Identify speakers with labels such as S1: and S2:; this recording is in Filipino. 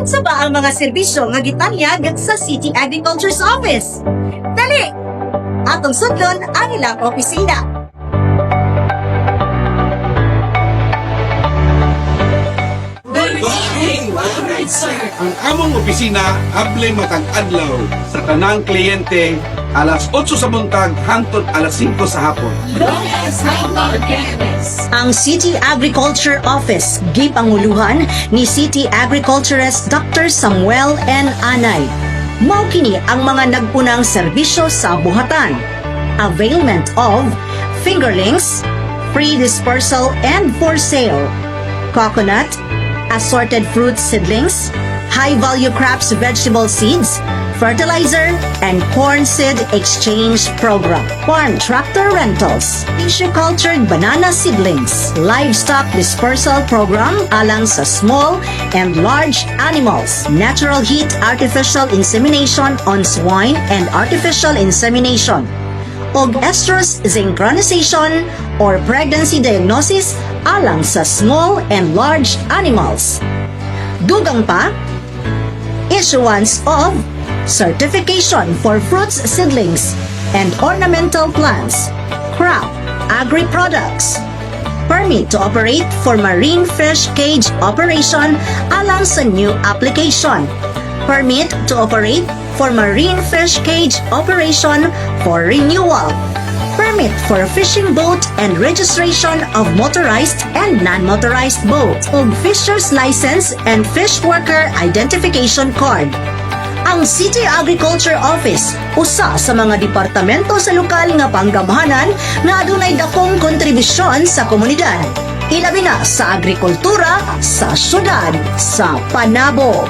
S1: Unsa ang mga serbisyo nga gitanyag sa City Agriculture's Office? Dali! Atong sudlon ang ilang opisina.
S2: Ang among opisina able matag adlaw sa tanang kliyente alas 8 sa buntag hangtod alas 5 sa hapon.
S1: Ang City Agriculture Office gipanguluhan ni City Agriculturist Dr. Samuel N. Anay. Mao kini ang mga nagpunang serbisyo sa buhatan. Availment of fingerlings, free dispersal and for sale, coconut, assorted fruit seedlings, high-value crops vegetable seeds, fertilizer, and corn seed exchange program. Farm tractor rentals, tissue-cultured banana seedlings, livestock dispersal program alang sa small and large animals, natural heat artificial insemination on swine and artificial insemination, og synchronization or pregnancy diagnosis alang sa small and large animals. Dugang pa, issuance of certification for fruits seedlings and ornamental plants, crop, agri-products, permit to operate for marine fish cage operation alang sa new application, permit to operate for marine fish cage operation for renewal, permit for fishing boat and registration of motorized and non-motorized boats, ug fisher's license and fish worker identification card. Ang City Agriculture Office usa sa mga departamento sa lokal nga panggamhanan nga adunay dakong kontribusyon sa komunidad. Ilabi na sa agrikultura sa syudad sa Panabo.